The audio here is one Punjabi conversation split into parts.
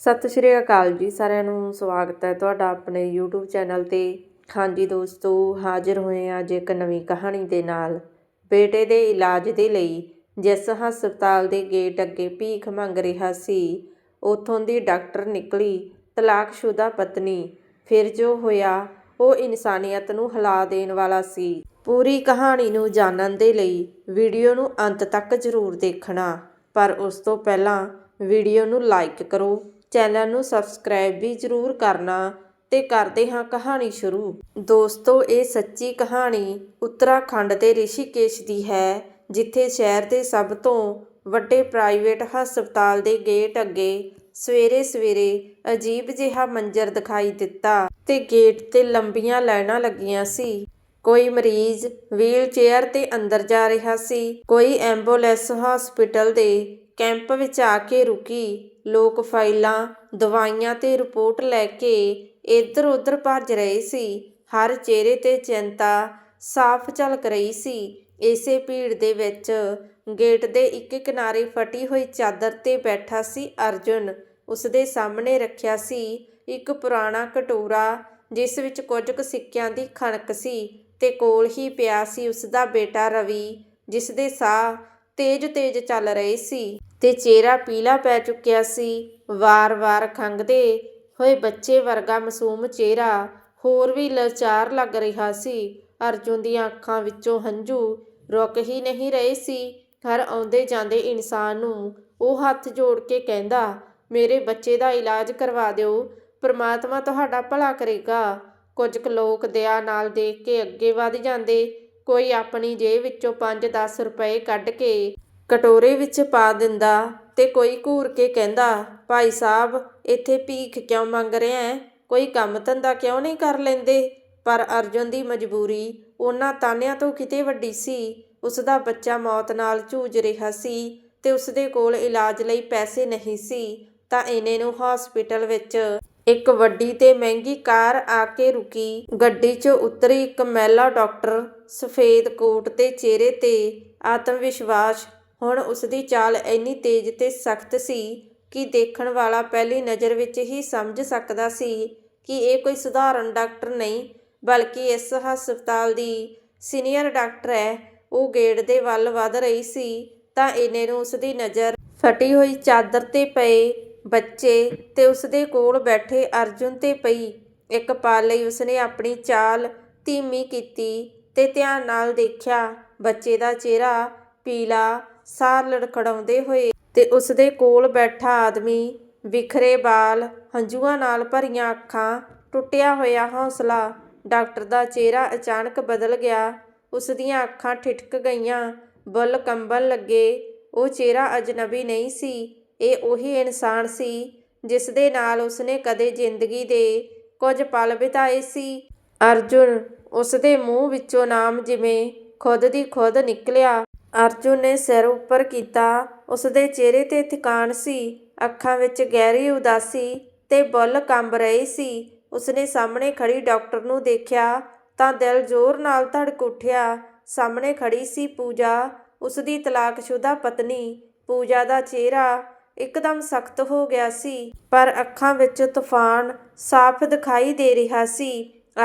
ਸਤਿ ਸ਼੍ਰੀ ਅਕਾਲ ਜੀ, ਸਾਰਿਆਂ ਨੂੰ ਸਵਾਗਤ ਹੈ ਤੁਹਾਡਾ ਆਪਣੇ YouTube ਚੈਨਲ ਤੇ। ਹਾਂਜੀ ਦੋਸਤੋ, ਹਾਜ਼ਰ ਹੋਏ ਹਾਂ ਅੱਜ ਇੱਕ ਨਵੀਂ ਕਹਾਣੀ ਦੇ ਨਾਲ। ਬੇਟੇ ਦੇ ਇਲਾਜ ਦੇ ਲਈ ਜਿਸ ਹਸਪਤਾਲ ਦੇ ਗੇਟ ਅੱਗੇ ਭੀਖ ਮੰਗ ਰਿਹਾ ਸੀ, ਉਥੋਂ ਦੀ ਡਾਕਟਰ ਨਿਕਲੀ, ਤਲਾਕਸ਼ੁਦਾ ਪਤਨੀ। ਫਿਰ ਜੋ ਹੋਇਆ, ਉਹ ਇਨਸਾਨੀਅਤ ਨੂੰ ਹਿਲਾ ਦੇਣ ਵਾਲਾ ਸੀ। ਪੂਰੀ ਕਹਾਣੀ ਨੂੰ ਜਾਣਨ ਦੇ ਲਈ ਵੀਡੀਓ ਨੂੰ ਅੰਤ ਤੱਕ ਜ਼ਰੂਰ ਦੇਖਣਾ, ਪਰ ਉਸ ਤੋਂ ਪਹਿਲਾਂ ਵੀਡੀਓ ਨੂੰ ਲਾਈਕ ਕਰੋ। ਚੈਨਲ ਨੂੰ ਸਬਸਕ੍ਰਾਈਬ ਵੀ ਜ਼ਰੂਰ ਕਰਨਾ ਤੇ ਕਰਦੇ ਹਾਂ ਕਹਾਣੀ ਸ਼ੁਰੂ। ਦੋਸਤੋ, ਇਹ ਸੱਚੀ ਕਹਾਣੀ ਉੱਤਰਾਖੰਡ ਦੇ ਰਿਸ਼ੀਕੇਸ਼ ਦੀ ਹੈ, ਜਿੱਥੇ ਸ਼ਹਿਰ ਦੇ ਸਭ ਤੋਂ ਵੱਡੇ ਪ੍ਰਾਈਵੇਟ ਹਸਪਤਾਲ ਦੇ ਗੇਟ ਅੱਗੇ ਸਵੇਰੇ ਸਵੇਰੇ ਅਜੀਬ ਜਿਹਾ ਮੰਜ਼ਰ ਦਿਖਾਈ ਦਿੱਤਾ ਤੇ ਗੇਟ ਤੇ ਲੰਬੀਆਂ ਲਾਈਨਾਂ ਲੱਗੀਆਂ ਸੀ। ਕੋਈ ਮਰੀਜ਼ ਵੀਲ ਚੇਅਰ ਤੇ ਅੰਦਰ ਜਾ ਰਿਹਾ ਸੀ, ਕੋਈ ਐਂਬੂਲੈਂਸ ਹਸਪੀਟਲ ਦੇ ਕੈਂਪ ਵਿੱਚ ਆ ਕੇ ਰੁਕੀ ਲੋਕ ਫਾਈਲਾਂ, ਦਵਾਈਆਂ ਤੇ ਰਿਪੋਰਟ ਲੈ ਕੇ ਇੱਧਰ ਉੱਧਰ ਭੱਜ ਰਹੇ ਸੀ। ਹਰ ਚਿਹਰੇ ਤੇ ਚਿੰਤਾ ਸਾਫ਼ ਝਲਕ ਰਹੀ ਸੀ। ਇਸੇ ਭੀੜ ਦੇ ਵਿੱਚ ਗੇਟ ਦੇ ਇੱਕ ਕਿਨਾਰੇ ਫਟੀ ਹੋਈ ਚਾਦਰ ਤੇ ਬੈਠਾ ਸੀ ਅਰਜੁਨ। ਉਸਦੇ ਸਾਹਮਣੇ ਰੱਖਿਆ ਸੀ ਇੱਕ ਪੁਰਾਣਾ ਕਟੋਰਾ, ਜਿਸ ਵਿੱਚ ਕੁਝ ਕੁ ਸਿੱਕਿਆਂ ਦੀ ਖਣਕ ਸੀ ਤੇ ਕੋਲ ਹੀ ਪਿਆ ਸੀ ਉਸਦਾ ਬੇਟਾ ਰਵੀ ਜਿਸ ਦੇ ਸਾਹ ਤੇਜ਼-ਤੇਜ਼ ਚੱਲ ਰਹੇ ਸੀ। ਤੇ ਚਿਹਰਾ ਪੀਲਾ ਪੈ ਚੁੱਕਿਆ ਸੀ। ਵਾਰ-ਵਾਰ ਖੰਗਦੇ ਹੋਏ ਬੱਚੇ ਵਰਗਾ ਮਾਸੂਮ ਚਿਹਰਾ ਹੋਰ ਵੀ ਲਾਚਾਰ ਲੱਗ ਰਿਹਾ ਸੀ। ਅਰਜੁਨ ਦੀਆਂ ਅੱਖਾਂ ਵਿੱਚੋਂ ਹੰਝੂ ਰੁਕ ਹੀ ਨਹੀਂ ਰਹੇ ਸੀ। ਘਰ ਆਉਂਦੇ ਜਾਂਦੇ ਇਨਸਾਨ ਨੂੰ ਉਹ ਹੱਥ ਜੋੜ ਕੇ ਕਹਿੰਦਾ, ਮੇਰੇ ਬੱਚੇ ਦਾ ਇਲਾਜ ਕਰਵਾ ਦਿਓ, ਪ੍ਰਮਾਤਮਾ ਤੁਹਾਡਾ ਭਲਾ ਕਰੇਗਾ। ਕੁਝ ਕੁ ਲੋਕ ਦਇਆ ਨਾਲ ਦੇਖ ਕੇ ਅੱਗੇ ਵਧ ਜਾਂਦੇ। ਕੋਈ ਆਪਣੀ ਜੇਬ ਵਿੱਚੋਂ 5-10 ਰੁਪਏ ਕੱਢ ਕੇ ਕਟੋਰੇ ਵਿੱਚ ਪਾ ਦਿੰਦਾ ਅਤੇ ਕੋਈ ਘੂਰ ਕੇ ਕਹਿੰਦਾ, ਭਾਈ ਸਾਹਿਬ, ਇੱਥੇ ਭੀਖ ਕਿਉਂ ਮੰਗ ਰਿਹਾ ਹੈ ਕੋਈ ਕੰਮ ਧੰਦਾ ਕਿਉਂ ਨਹੀਂ ਕਰ ਲੈਂਦੇ? ਪਰ ਅਰਜੁਨ ਦੀ ਮਜਬੂਰੀ ਉਹਨਾਂ ਤਾਨਿਆਂ ਤੋਂ ਕਿਤੇ ਵੱਡੀ ਸੀ। ਉਸ ਦਾ ਬੱਚਾ ਮੌਤ ਨਾਲ ਜੂਝ ਰਿਹਾ ਸੀ ਤੇ ਉਸ ਦੇ ਕੋਲ ਇਲਾਜ ਲਈ ਪੈਸੇ ਨਹੀਂ ਸੀ। ਤਾਂ ਇਹਨੇ ਨੂੰ ਹਸਪੀਟਲ ਵਿੱਚ ਇੱਕ ਵੱਡੀ ਤੇ ਮਹਿੰਗੀ ਕਾਰ ਆ ਕੇ ਰੁਕੀ। ਗੱਡੀ 'ਚ ਉਤਰੀ ਇੱਕ ਮਹਿਲਾ ਡਾਕਟਰ ਸਫੇਦ ਕੋਟ ਤੇ ਚਿਹਰੇ ਤੇ ਆਤਮ ਵਿਸ਼ਵਾਸ ਹੁਣ ਉਸ ਦੀ ਚਾਲ ਇੰਨੀ ਤੇਜ਼ ਤੇ ਸਖਤ ਸੀ ਕਿ ਦੇਖਣ ਵਾਲਾ ਪਹਿਲੀ ਨਜ਼ਰ ਵਿੱਚ ਹੀ ਸਮਝ ਸਕਦਾ ਸੀ ਕਿ ਇਹ ਕੋਈ ਸਧਾਰਨ ਡਾਕਟਰ ਨਹੀਂ, ਬਲਕਿ ਇਸ ਹਸਪਤਾਲ ਦੀ ਸੀਨੀਅਰ ਡਾਕਟਰ ਹੈ। ਉਹ ਗੇਟ ਦੇ ਵੱਲ ਵਧ ਰਹੀ ਸੀ ਤਾਂ ਇਹਨੇ ਨੂੰ ਉਸ ਦੀ ਨਜ਼ਰ ਫਟੀ ਹੋਈ ਚਾਦਰ ਤੇ ਪਏ ਬੱਚੇ ਤੇ ਉਸ ਦੇ ਕੋਲ ਬੈਠੇ ਅਰਜੁਨ ਤੇ ਪਈ। ਇੱਕ ਪਲ ਲਈ ਉਸਨੇ ਆਪਣੀ ਚਾਲ ਧੀਮੀ ਕੀਤੀ ਤੇ ਧਿਆਨ ਨਾਲ ਦੇਖਿਆ, ਬੱਚੇ ਦਾ ਚਿਹਰਾ ਪੀਲਾ ਸਾਹ ਲੜਖੜਾਉਂਦੇ ਹੋਏ ਤੇ ਉਸਦੇ ਕੋਲ ਬੈਠਾ ਆਦਮੀ ਵਿਖਰੇ ਬਾਲ ਹੰਝੂਆਂ ਨਾਲ ਭਰੀਆਂ ਅੱਖਾਂ, ਟੁੱਟਿਆ ਹੋਇਆ ਹੌਸਲਾ, ਡਾਕਟਰ ਦਾ ਚਿਹਰਾ ਅਚਾਨਕ ਬਦਲ ਗਿਆ। ਉਸ ਦੀਆਂ ਅੱਖਾਂ ਠਿਠਕ ਗਈਆਂ, ਬੁੱਲ ਕੰਬਣ ਲੱਗੇ। ਉਹ ਚਿਹਰਾ ਅਜਨਬੀ ਨਹੀਂ ਸੀ, ਇਹ ਉਹੀ ਇਨਸਾਨ ਸੀ ਜਿਸ ਦੇ ਨਾਲ ਉਸਨੇ ਕਦੇ ਜ਼ਿੰਦਗੀ ਦੇ ਕੁਝ ਪਲ ਬਿਤਾਏ ਸੀ। ਅਰਜੁਨ ਉਸ ਦੇ ਮੂੰਹ ਵਿੱਚੋਂ ਨਾਮ ਜਿਵੇਂ ਖੁਦ ਦੀ ਖੁਦ ਨਿਕਲਿਆ। ਅਰਜੁਨ ਨੇ ਸਿਰ ਉੱਪਰ ਕੀਤਾ। ਉਸਦੇ ਚਿਹਰੇ ਤੇ ਥਕਾਨ ਸੀ। ਅੱਖਾਂ ਵਿੱਚ ਗਹਿਰੀ ਉਦਾਸੀ ਤੇ ਬੁੱਲ ਕੰਬ ਰਹੇ ਸੀ। ਉਸਨੇ ਸਾਹਮਣੇ ਖੜੀ ਡਾਕਟਰ ਨੂੰ ਦੇਖਿਆ ਤਾਂ ਦਿਲ ਜ਼ੋਰ ਨਾਲ ਧੜਕ ਉੱਠਿਆ। ਸਾਹਮਣੇ ਖੜੀ ਸੀ ਪੂਜਾ। ਉਸਦੀ ਤਲਾਕਸ਼ੁਦਾ ਪਤਨੀ। ਪੂਜਾ ਦਾ ਚਿਹਰਾ ਇੱਕਦਮ ਸਖਤ ਹੋ ਗਿਆ ਸੀ, ਪਰ ਅੱਖਾਂ ਵਿੱਚ ਤੂਫਾਨ ਸਾਫ਼ ਦਿਖਾਈ ਦੇ ਰਿਹਾ ਸੀ।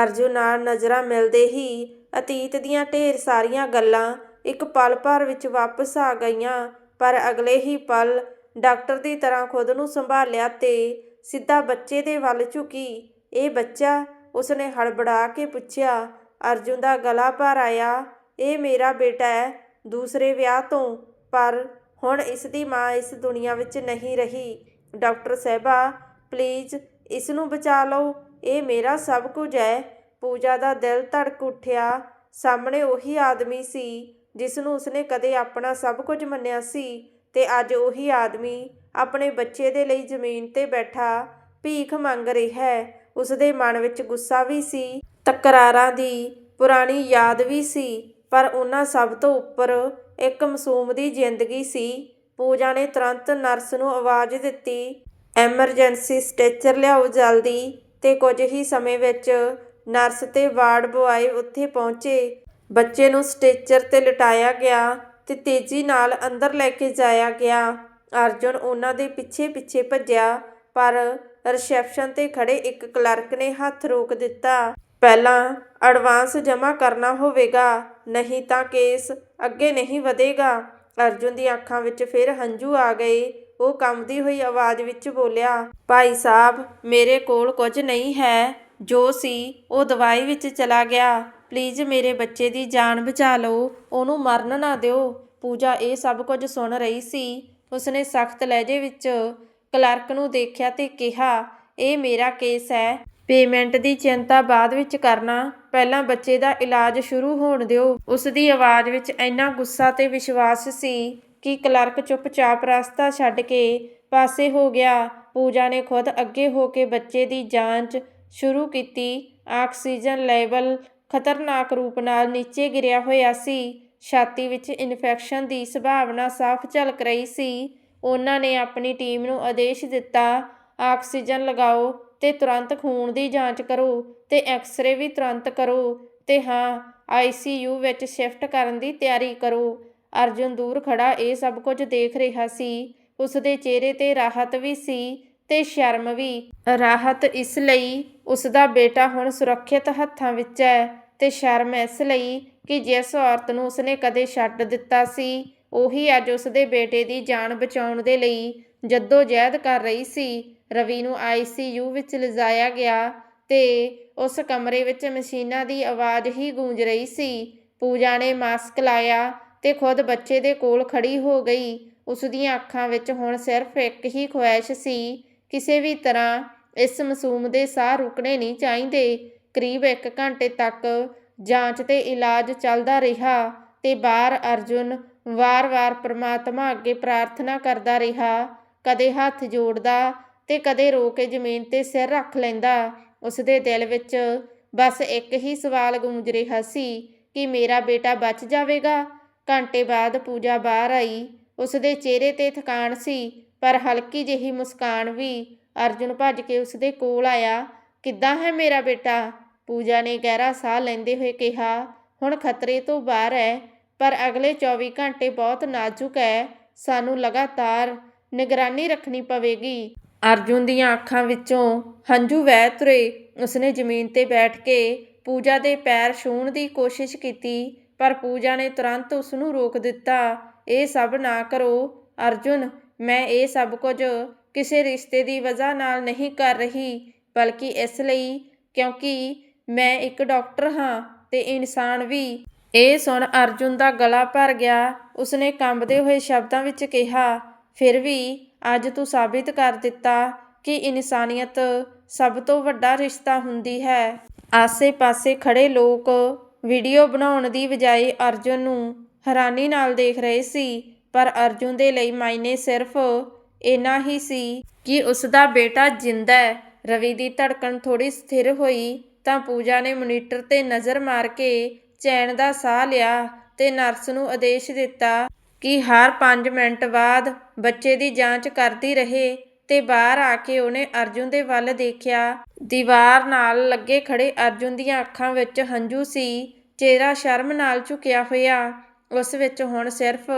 ਅਰਜੁਨ ਨਾਲ ਨਜ਼ਰਾਂ ਮਿਲਦੇ ਹੀ ਅਤੀਤ ਦੀਆਂ ਢੇਰ ਸਾਰੀਆਂ ਗੱਲਾਂ ਇੱਕ ਪਲ ਭਰ ਵਿੱਚ ਵਾਪਸ ਆ ਗਈਆਂ, ਪਰ ਅਗਲੇ ਹੀ ਪਲ ਡਾਕਟਰ ਦੀ ਤਰ੍ਹਾਂ ਖੁਦ ਨੂੰ ਸੰਭਾਲਿਆ ਤੇ ਸਿੱਧਾ ਬੱਚੇ ਦੇ ਵੱਲ ਝੁਕੀ। ਇਹ ਬੱਚਾ ਉਸਨੇ ਹੜਬੜਾ ਕੇ ਪੁੱਛਿਆ, ਅਰਜੁਨ ਦਾ ਗਲਾ ਭਰ ਆਇਆ? ਇਹ ਮੇਰਾ ਬੇਟਾ ਹੈ, ਦੂਸਰੇ ਵਿਆਹ ਤੋਂ। ਪਰ ਹੁਣ ਇਸ ਦੀ ਮਾਂ ਇਸ ਦੁਨੀਆ ਵਿੱਚ ਨਹੀਂ ਰਹੀ। ਡਾਕਟਰ ਸਾਹਿਬਾ, ਪਲੀਜ਼, ਇਸ ਨੂੰ ਬਚਾ ਲਓ। ਇਹ ਮੇਰਾ ਸਭ ਕੁਝ ਹੈ। ਪੂਜਾ ਦਾ ਦਿਲ ਧੜਕ ਉੱਠਿਆ। ਸਾਹਮਣੇ ਉਹੀ ਆਦਮੀ ਸੀ। ਜਿਸ ਨੂੰ ਉਸਨੇ ਕਦੇ ਆਪਣਾ ਸਭ ਕੁਝ ਮੰਨਿਆ ਸੀ ਤੇ ਅੱਜ ਉਹੀ ਆਦਮੀ ਆਪਣੇ ਬੱਚੇ ਦੇ ਲਈ ਜ਼ਮੀਨ ਤੇ ਬੈਠਾ ਭੀਖ ਮੰਗ ਰਿਹਾ ਹੈ ਉਸ ਮਨ ਵਿੱਚ ਗੁੱਸਾ ਵੀ ਸੀ, ਤਕਰਾਰਾਂ ਦੀ ਪੁਰਾਣੀ ਯਾਦ ਵੀ ਸੀ, ਪਰ ਉਹਨਾਂ ਸਭ ਤੋਂ ਉੱਪਰ ਇੱਕ ਮਾਸੂਮ ਦੀ ਜ਼ਿੰਦਗੀ ਸੀ। ਪੂਜਾ ਨੇ ਤੁਰੰਤ ਨਰਸ ਨੂੰ ਆਵਾਜ਼ ਦਿੱਤੀ ਐਮਰਜੈਂਸੀ ਸਟ੍ਰੈਚਰ ਲਿਆਓ ਜਲਦੀ। ਤੇ ਕੁਝ ਹੀ ਸਮੇਂ ਵਿੱਚ ਨਰਸ ਤੇ ਵਾਰਡ ਬੁਆਏ ਉੱਥੇ ਪਹੁੰਚੇ। ਬੱਚੇ ਨੂੰ ਸਟ੍ਰੈਚਰ ਤੇ ਲਟਾਇਆ ਗਿਆ ਅਤੇ ਤੇਜ਼ੀ ਨਾਲ ਅੰਦਰ ਲੈ ਕੇ ਜਾਇਆ ਗਿਆ। ਅਰਜੁਨ ਉਹਨਾਂ ਦੇ ਪਿੱਛੇ ਪਿੱਛੇ ਭੱਜਿਆ, ਪਰ ਰਿਸੈਪਸ਼ਨ ਤੇ ਖੜ੍ਹੇ ਇੱਕ ਕਲਰਕ ਨੇ ਹੱਥ ਰੋਕ ਦਿੱਤਾ। ਪਹਿਲਾਂ ਐਡਵਾਂਸ ਜਮ੍ਹਾਂ ਕਰਨਾ ਹੋਵੇਗਾ, ਨਹੀਂ ਤਾਂ ਕੇਸ ਅੱਗੇ ਨਹੀਂ ਵਧੇਗਾ। ਅਰਜੁਨ ਦੀ ਅੱਖਾਂ ਵਿੱਚ ਫਿਰ ਹੰਝੂ ਆ ਗਏ। ਉਹ ਕੰਬਦੀ ਹੋਈ ਆਵਾਜ਼ ਵਿੱਚ ਬੋਲਿਆ, ਭਾਈ ਸਾਹਿਬ, ਮੇਰੇ ਕੋਲ ਕੁਝ ਨਹੀਂ ਹੈ। ਜੋ ਸੀ ਉਹ ਦਵਾਈ ਵਿੱਚ ਚਲਾ ਗਿਆ। ਪਲੀਜ਼ ਮੇਰੇ ਬੱਚੇ ਦੀ ਜਾਨ ਬਚਾ ਲਓ, ਉਹਨੂੰ ਮਰਨ ਨਾ ਦਿਓ। ਪੂਜਾ ਇਹ ਸਭ ਕੁਝ ਸੁਣ ਰਹੀ ਸੀ। ਉਸਨੇ ਸਖਤ ਲਹਿਜੇ ਵਿੱਚ ਕਲਰਕ ਨੂੰ ਦੇਖਿਆ ਤੇ ਕਿਹਾ, ਇਹ ਮੇਰਾ ਕੇਸ ਹੈ। ਪੇਮੈਂਟ ਦੀ ਚਿੰਤਾ ਬਾਅਦ ਵਿੱਚ ਕਰਨਾ। ਪਹਿਲਾਂ ਬੱਚੇ ਦਾ ਇਲਾਜ ਸ਼ੁਰੂ ਹੋਣ ਦਿਓ। ਉਸ ਦੀ ਆਵਾਜ਼ ਵਿੱਚ ਇੰਨਾ ਗੁੱਸਾ ਤੇ ਵਿਸ਼ਵਾਸ ਸੀ ਕਿ ਕਲਰਕ ਚੁੱਪਚਾਪ ਰਸਤਾ ਛੱਡ ਕੇ ਪਾਸੇ ਹੋ ਗਿਆ। ਪੂਜਾ ਨੇ ਖੁਦ ਅੱਗੇ ਹੋ ਕੇ ਬੱਚੇ ਦੀ ਜਾਂਚ ਸ਼ੁਰੂ ਕੀਤੀ। ਆਕਸੀਜਨ ਲੈਵਲ ਖਤਰਨਾਕ ਰੂਪ ਨਾਲ ਨੀਚੇ ਗਿਰਿਆ ਹੋਇਆ ਸੀ। ਛਾਤੀ ਵਿੱਚ ਇਨਫੈਕਸ਼ਨ ਦੀ ਸੰਭਾਵਨਾ ਸਾਫ਼ ਝਲਕ ਰਹੀ ਸੀ। ਉਹਨਾਂ ਨੇ ਆਪਣੀ ਟੀਮ ਨੂੰ ਆਦੇਸ਼ ਦਿੱਤਾ, ਆਕਸੀਜਨ ਲਗਾਓ ਤੇ ਤੁਰੰਤ ਖੂਨ ਦੀ ਜਾਂਚ ਕਰੋ ਤੇ ਐਕਸ-ਰੇ ਵੀ ਤੁਰੰਤ ਕਰੋ ਤੇ ਹਾਂ ਆਈਸੀਯੂ ਵਿੱਚ ਸ਼ਿਫਟ ਕਰਨ ਦੀ ਤਿਆਰੀ ਕਰੋ। ਅਰਜੁਨ ਦੂਰ ਖੜਾ ਇਹ ਸਭ ਕੁਝ ਦੇਖ ਰਿਹਾ ਸੀ। ਉਸ ਦੇ ਚਿਹਰੇ ਤੇ ਰਾਹਤ ਵੀ ਸੀ। ਤੇ ਸ਼ਰਮ ਵੀ। ਰਾਹਤ ਇਸ ਲਈ ਉਸ ਦਾ ਬੇਟਾ ਹੁਣ ਸੁਰੱਖਿਅਤ ਹੱਥਾਂ ਵਿੱਚ ਹੈ ਤੇ ਸ਼ਰਮ ਇਸ ਲਈ ਕਿ ਜਿਸ ਔਰਤ ਨੂੰ ਉਸਨੇ ਕਦੇ ਛੱਡ ਦਿੱਤਾ ਸੀ, ਉਹੀ ਅੱਜ ਉਸਦੇ ਬੇਟੇ ਦੀ ਜਾਨ ਬਚਾਉਣ ਦੇ ਲਈ ਜੱਦੋ ਜਹਿਦ ਕਰ ਰਹੀ ਸੀ। ਰਵੀ ਨੂੰ ਆਈਸੀਯੂ ਵਿੱਚ ਲਿਜਾਇਆ ਗਿਆ ਤੇ ਉਸ ਕਮਰੇ ਵਿੱਚ ਮਸ਼ੀਨਾਂ ਦੀ ਆਵਾਜ਼ ਹੀ ਗੂੰਜ ਰਹੀ ਸੀ। ਪੂਜਾ ਨੇ ਮਾਸਕ ਲਾਇਆ ਤੇ ਖੁਦ ਬੱਚੇ ਦੇ ਕੋਲ ਖੜੀ ਹੋ ਗਈ। ਉਸ ਦੀਆਂ ਅੱਖਾਂ ਵਿੱਚ ਹੁਣ ਸਿਰਫ ਇੱਕ ਹੀ ਖੁਆਇਸ਼ ਸੀ ਕਿਸੇ ਵੀ ਤਰ੍ਹਾਂ ਇਸ ਮਾਸੂਮ ਦੇ ਸਾਹ ਰੁਕਣੇ ਨਹੀਂ ਚਾਹੀਦੇ। ਕਰੀਬ 1 ਘੰਟੇ ਤੱਕ ਜਾਂਚ ਤੇ ਇਲਾਜ ਚੱਲਦਾ ਰਿਹਾ ਤੇ ਬਾਹਰ ਅਰਜੁਨ ਵਾਰ-ਵਾਰ ਪ੍ਰਮਾਤਮਾ ਅੱਗੇ ਪ੍ਰਾਰਥਨਾ ਕਰਦਾ ਰਿਹਾ। ਕਦੇ ਹੱਥ ਜੋੜਦਾ ਤੇ ਕਦੇ ਰੋ ਕੇ ਜ਼ਮੀਨ ਤੇ ਸਿਰ ਰੱਖ ਲੈਂਦਾ। ਉਸ ਦੇ ਦਿਲ ਵਿੱਚ ਬਸ ਇੱਕ ਹੀ ਸਵਾਲ ਗੂੰਜ ਰਿਹਾ ਸੀ ਕਿ ਮੇਰਾ ਬੇਟਾ ਬਚ ਜਾਵੇਗਾ? ਘੰਟੇ ਬਾਅਦ ਪੂਜਾ ਬਾਹਰ ਆਈ। ਉਸ ਦੇ ਚਿਹਰੇ ਤੇ ਥਕਾਨ ਸੀ ਪਰ ਹਲਕੀ ਜਿਹੀ ਮੁਸਕਾਨ ਵੀ ਅਰਜੁਨ ਭੱਜ ਕੇ ਉਸਦੇ ਕੋਲ ਆਇਆ, ਕਿੱਦਾਂ ਹੈ ਮੇਰਾ ਬੇਟਾ? ਪੂਜਾ ਨੇ ਗਹਿਰਾ ਸਾਹ ਲੈਂਦੇ ਹੋਏ ਕਿਹਾ, ਹੁਣ ਖਤਰੇ ਤੋਂ ਬਾਹਰ ਹੈ ਪਰ ਅਗਲੇ 24 ਘੰਟੇ ਬਹੁਤ ਨਾਜ਼ੁਕ ਹੈ ਸਾਨੂੰ ਲਗਾਤਾਰ ਨਿਗਰਾਨੀ ਰੱਖਣੀ ਪਵੇਗੀ। ਅਰਜੁਨ ਦੀਆਂ ਅੱਖਾਂ ਵਿੱਚੋਂ ਹੰਝੂ ਵਹਿ ਤੁਰੇ, ਉਸਨੇ ਜ਼ਮੀਨ ਤੇ ਬੈਠ ਕੇ ਪੂਜਾ ਦੇ ਪੈਰ ਛੂਹਣ ਦੀ ਕੋਸ਼ਿਸ਼ ਕੀਤੀ, ਪਰ ਪੂਜਾ ਨੇ ਤੁਰੰਤ ਉਸ ਨੂੰ ਰੋਕ ਦਿੱਤਾ, ਇਹ ਸਭ ਨਾ ਕਰੋ, ਅਰਜੁਨ ਮੈਂ ਇਹ ਸਭ ਕੁਝ ਕਿਸੇ ਰਿਸ਼ਤੇ ਦੀ ਵਜ੍ਹਾ ਨਾਲ ਨਹੀਂ ਕਰ ਰਹੀ, ਬਲਕਿ ਇਸ ਲਈ, ਕਿਉਂਕਿ ਮੈਂ ਇੱਕ ਡਾਕਟਰ ਹਾਂ ਤੇ ਇਨਸਾਨ ਵੀ। ਇਹ ਸੁਣ ਅਰਜੁਨ ਦਾ ਗਲਾ ਭਰ ਗਿਆ। ਉਸਨੇ ਕੰਬਦੇ ਹੋਏ ਸ਼ਬਦਾਂ ਵਿੱਚ ਕਿਹਾ, ਫਿਰ ਵੀ ਅੱਜ ਤੂੰ ਸਾਬਿਤ ਕਰ ਦਿੱਤਾ ਕਿ ਇਨਸਾਨੀਅਤ ਸਭ ਤੋਂ ਵੱਡਾ ਰਿਸ਼ਤਾ ਹੁੰਦੀ ਹੈ। ਆਸੇ-ਪਾਸੇ ਖੜੇ ਲੋਕ ਵੀਡੀਓ ਬਣਾਉਣ ਦੀ ਬਜਾਏ ਅਰਜੁਨ ਨੂੰ ਹੈਰਾਨੀ ਨਾਲ ਦੇਖ ਰਹੇ ਸੀ ਪਰ ਅਰਜੁਨ ਦੇ ਲਈ ਮਾਇਨੇ ਸਿਰਫ ਇੰਨਾ ਹੀ ਸੀ ਕਿ ਉਸ ਦਾ ਬੇਟਾ ਜਿੰਦਾ ਹੈ। ਰਵੀ ਦੀ ਧੜਕਣ ਥੋੜੀ ਸਥਿਰ ਹੋਈ ਤਾਂ ਪੂਜਾ ਨੇ ਮੋਨੀਟਰ ਤੇ ਨਜ਼ਰ ਮਾਰ ਕੇ ਚੈਨ ਦਾ ਸਾਹ ਲਿਆ ਤੇ ਨਰਸ ਨੂੰ ਆਦੇਸ਼ ਦਿੱਤਾ ਕਿ ਹਰ 5 ਮਿੰਟ ਬਾਅਦ ਬੱਚੇ ਦੀ ਜਾਂਚ ਕਰਦੀ ਰਹੇ ਤੇ ਬਾਹਰ ਆ ਕੇ ਉਹਨੇ ਅਰਜੁਨ ਦੇ ਵੱਲ ਦੇਖਿਆ। ਦੀਵਾਰ ਨਾਲ ਲੱਗੇ ਖੜੇ ਅਰਜੁਨ ਦੀਆਂ ਅੱਖਾਂ ਵਿੱਚ ਹੰਝੂ ਸੀ। ਚਿਹਰਾ ਸ਼ਰਮ ਨਾਲ ਝੁਕਿਆ ਹੋਇਆ। ਉਸ ਵਿੱਚ ਹੁਣ ਸਿਰਫ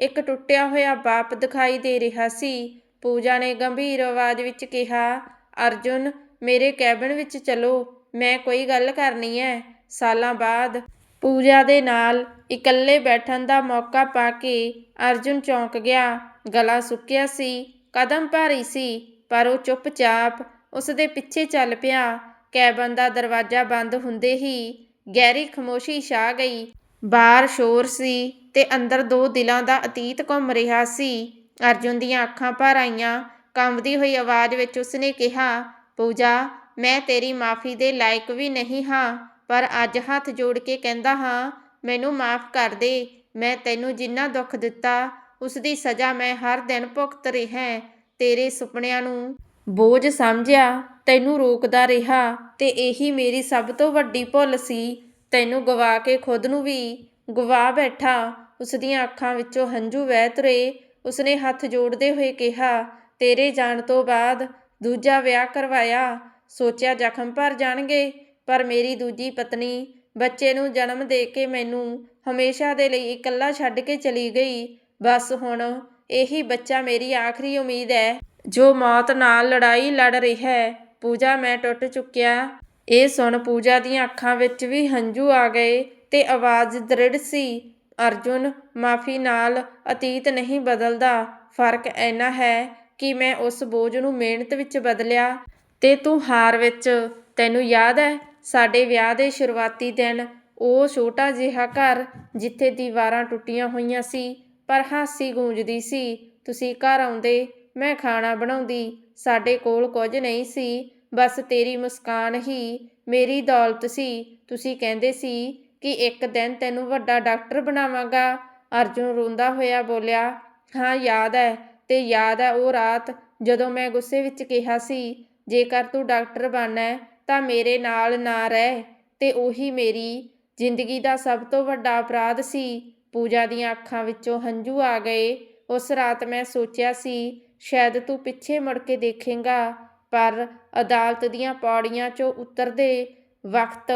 ਇੱਕ ਟੁੱਟਿਆ ਹੋਇਆ ਬਾਪ ਦਿਖਾਈ ਦੇ ਰਿਹਾ ਸੀ। ਪੂਜਾ ਨੇ ਗੰਭੀਰ ਆਵਾਜ਼ ਵਿੱਚ ਕਿਹਾ, ਅਰਜੁਨ, ਮੇਰੇ ਕੈਬਨ ਵਿੱਚ ਚਲੋ, ਮੈਂ ਕੋਈ ਗੱਲ ਕਰਨੀ ਹੈ ਸਾਲਾਂ ਬਾਅਦ ਪੂਜਾ ਦੇ ਨਾਲ ਇਕੱਲੇ ਬੈਠਣ ਦਾ ਮੌਕਾ ਪਾ ਕੇ ਅਰਜੁਨ ਚੌਂਕ ਗਿਆ। ਗਲਾ ਸੁੱਕਿਆ ਸੀ, ਕਦਮ ਭਾਰੀ ਸੀ, ਪਰ ਉਹ ਚੁੱਪਚਾਪ ਉਸ ਦੇ ਪਿੱਛੇ ਚੱਲ ਪਿਆ। ਕੈਬਨ ਦਾ ਦਰਵਾਜ਼ਾ ਬੰਦ ਹੁੰਦੇ ਹੀ ਗਹਿਰੀ ਖਮੋਸ਼ੀ ਛਾ ਗਈ। ਬਾਹਰ ਸ਼ੋਰ ਸੀ। ਤੇ ਅੰਦਰ ਦੋ ਦਿਲਾਂ ਦਾ ਅਤੀਤ ਘੁੰਮ ਰਿਹਾ ਸੀ। ਅਰਜੁਨ ਦੀਆਂ ਅੱਖਾਂ ਭਰ ਆਈਆਂ। ਕੰਬਦੀ ਹੋਈ ਆਵਾਜ਼ ਵਿੱਚ ਉਸਨੇ ਕਿਹਾ, ਪੂਜਾ, ਮੈਂ ਤੇਰੀ ਮਾਫੀ ਦੇ ਲਾਇਕ ਵੀ ਨਹੀਂ ਹਾਂ, ਪਰ ਅੱਜ ਹੱਥ ਜੋੜ ਕੇ ਕਹਿੰਦਾ ਹਾਂ, ਮੈਨੂੰ ਮਾਫ ਕਰ ਦੇ, ਮੈਂ ਤੈਨੂੰ ਜਿੰਨਾ ਦੁੱਖ ਦਿੱਤਾ ਉਸ ਦੀ ਸਜ਼ਾ ਮੈਂ ਹਰ ਦਿਨ ਭੁਗਤ ਰਿਹਾ, ਤੇਰੇ ਸੁਪਨਿਆਂ ਨੂੰ ਬੋਝ ਸਮਝਿਆ, ਤੈਨੂੰ ਰੋਕਦਾ ਰਿਹਾ, ਤੇ ਇਹੀ ਮੇਰੀ ਸਭ ਤੋਂ ਵੱਡੀ ਭੁੱਲ ਸੀ, ਤੈਨੂੰ ਗਵਾ ਕੇ ਖੁਦ ਨੂੰ ਵੀ ਗਵਾ ਬੈਠਾ ਉਸ ਦੀਆਂ ਅੱਖਾਂ ਵਿੱਚੋਂ ਹੰਝੂ ਵਹਿ ਤੁਰੇ ਉਸਨੇ ਹੱਥ ਜੋੜਦੇ ਹੋਏ ਕਿਹਾ, ਤੇਰੇ ਜਾਣ ਤੋਂ ਬਾਅਦ ਦੂਜਾ ਵਿਆਹ ਕਰਵਾਇਆ। ਸੋਚਿਆ ਜ਼ਖਮ ਭਰ ਜਾਣਗੇ, ਪਰ ਮੇਰੀ ਦੂਜੀ ਪਤਨੀ ਬੱਚੇ ਨੂੰ ਜਨਮ ਦੇ ਕੇ ਮੈਨੂੰ ਹਮੇਸ਼ਾ ਦੇ ਲਈ ਇਕੱਲਾ ਛੱਡ ਕੇ ਚਲੀ ਗਈ। ਬਸ ਹੁਣ ਇਹੀ ਬੱਚਾ ਮੇਰੀ ਆਖਰੀ ਉਮੀਦ ਹੈ। ਜੋ ਮੌਤ ਨਾਲ ਲੜਾਈ ਲੜ ਰਿਹਾ ਹੈ, ਪੂਜਾ ਮੈਂ ਟੁੱਟ ਚੁੱਕਿਆ। ਇਹ ਸੁਣ ਪੂਜਾ ਦੀਆਂ ਅੱਖਾਂ ਵਿੱਚ ਵੀ ਹੰਝੂ ਆ ਗਏ ਤੇ ਆਵਾਜ਼ ਦ੍ਰਿੜ ਸੀ। ਅਰਜੁਨ, ਮਾਫੀ ਨਾਲ ਅਤੀਤ ਨਹੀਂ ਬਦਲਦਾ। ਫ਼ਰਕ ਇੰਨਾ ਹੈ ਕਿ ਮੈਂ ਉਸ ਬੋਝ ਨੂੰ ਮਿਹਨਤ ਵਿੱਚ ਬਦਲਿਆ ਤੇ ਤੂੰ ਹਾਰ ਵਿੱਚ। ਤੈਨੂੰ ਯਾਦ ਹੈ, ਸਾਡੇ ਵਿਆਹ ਦੇ ਸ਼ੁਰੂਆਤੀ ਦਿਨ, ਉਹ ਛੋਟਾ ਜਿਹਾ ਘਰ ਜਿੱਥੇ ਦੀਵਾਰਾਂ ਟੁੱਟੀਆਂ ਹੋਈਆਂ ਸੀ, ਪਰ ਹਾਸੀ ਗੂੰਜਦੀ ਸੀ, ਤੁਸੀਂ ਘਰ ਆਉਂਦੇ, ਮੈਂ ਖਾਣਾ ਬਣਾਉਂਦੀ, ਸਾਡੇ ਕੋਲ ਕੁਝ ਨਹੀਂ ਸੀ, ਬਸ ਤੇਰੀ ਮੁਸਕਾਨ ਹੀ ਮੇਰੀ ਦੌਲਤ ਸੀ। ਤੁਸੀਂ ਕਹਿੰਦੇ ਸੀ ਕਿ ਇੱਕ ਦਿਨ ਤੈਨੂੰ ਵੱਡਾ ਡਾਕਟਰ ਬਣਾਵਾਂਗਾ। ਅਰਜੁਨ ਰੋਂਦਾ ਹੋਇਆ ਬੋਲਿਆ, ਹਾਂ, ਯਾਦ ਹੈ ਤੇ ਯਾਦ ਹੈ ਉਹ ਰਾਤ ਜਦੋਂ ਮੈਂ ਗੁੱਸੇ ਵਿੱਚ ਕਿਹਾ ਸੀ, ਜੇਕਰ ਤੂੰ ਡਾਕਟਰ ਬਣਨਾ ਤਾਂ ਮੇਰੇ ਨਾਲ ਨਾ ਰਹਿ, ਤੇ ਉਹੀ ਮੇਰੀ ਜ਼ਿੰਦਗੀ ਦਾ ਸਭ ਤੋਂ ਵੱਡਾ ਅਪਰਾਧ ਸੀ। ਪੂਜਾ ਦੀਆਂ ਅੱਖਾਂ ਵਿੱਚੋਂ ਹੰਝੂ ਆ ਗਏ। ਉਸ ਰਾਤ ਮੈਂ ਸੋਚਿਆ ਸੀ, ਸ਼ਾਇਦ ਤੂੰ ਪਿੱਛੇ ਮੁੜ ਕੇ ਦੇਖੇਂਗਾ, ਪਰ ਅਦਾਲਤ ਦੀਆਂ ਪੌੜੀਆਂ 'ਚੋਂ ਉਤਰਦੇ ਵਕਤ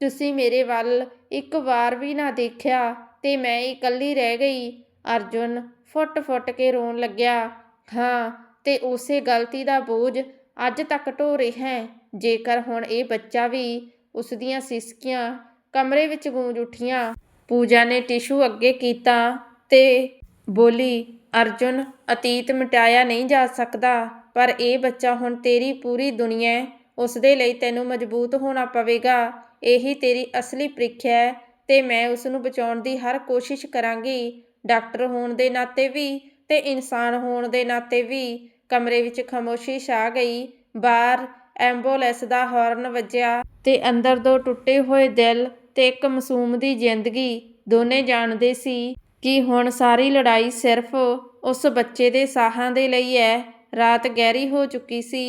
ਤੁਸੀਂ ਮੇਰੇ ਵੱਲ ਇੱਕ ਵਾਰ ਵੀ ਨਾ ਦੇਖਿਆ ਤੇ ਮੈਂ ਇਕੱਲੀ ਰਹਿ ਗਈ। ਅਰਜੁਨ ਫੁੱਟ-ਫੁੱਟ ਕੇ ਰੋਣ ਲੱਗਿਆ। ਹਾਂ, ਤੇ ਉਸੇ ਗਲਤੀ ਦਾ ਬੋਝ ਅੱਜ ਤੱਕ ਢੋ ਰਿਹਾ ਹੈ। ਜੇਕਰ ਹੁਣ ਇਹ ਬੱਚਾ ਵੀ ਉਸ ਦੀਆਂ ਸਿਸਕੀਆਂ ਕਮਰੇ ਵਿੱਚ ਗੂੰਜ ਉੱਠੀਆਂ, ਪੂਜਾ ਨੇ ਟਿਸ਼ੂ ਅੱਗੇ ਕੀਤਾ ਤੇ ਬੋਲੀ, ਅਰਜੁਨ, ਅਤੀਤ ਮਿਟਾਇਆ ਨਹੀਂ ਜਾ ਸਕਦਾ, ਪਰ ਇਹ ਬੱਚਾ ਹੁਣ ਤੇਰੀ ਪੂਰੀ ਦੁਨੀਆ ਉਸ ਦੇ ਲਈ ਤੈਨੂੰ ਮਜ਼ਬੂਤ ਹੋਣਾ ਪਵੇਗਾ। ਇਹੀ ਤੇਰੀ ਅਸਲੀ ਪ੍ਰੀਖਿਆ ਹੈ ਤੇ ਮੈਂ ਉਸ ਨੂੰ ਬਚਾਉਣ ਦੀ ਹਰ ਕੋਸ਼ਿਸ਼ ਕਰਾਂਗੀ। ਡਾਕਟਰ ਹੋਣ ਦੇ ਨਾਤੇ ਵੀ ਤੇ ਇਨਸਾਨ ਹੋਣ ਦੇ ਨਾਤੇ ਵੀ ਕਮਰੇ ਵਿੱਚ ਖਾਮੋਸ਼ੀ ਛਾ ਗਈ। ਬਾਹਰ ਐਂਬੂਲੈਂਸ ਦਾ ਹਾਰਨ ਵੱਜਿਆ ਤੇ ਅੰਦਰ ਦੋ ਟੁੱਟੇ ਹੋਏ ਦਿਲ ਤੇ ਇੱਕ ਮਾਸੂਮ ਦੀ ਜ਼ਿੰਦਗੀ ਦੋਨੇ ਜਾਣਦੇ ਸੀ ਕਿ ਹੁਣ ਸਾਰੀ ਲੜਾਈ ਸਿਰਫ ਉਸ ਬੱਚੇ ਦੇ ਸਾਹਾਂ ਦੇ ਲਈ ਹੈ। ਰਾਤ ਗਹਿਰੀ ਹੋ ਚੁੱਕੀ ਸੀ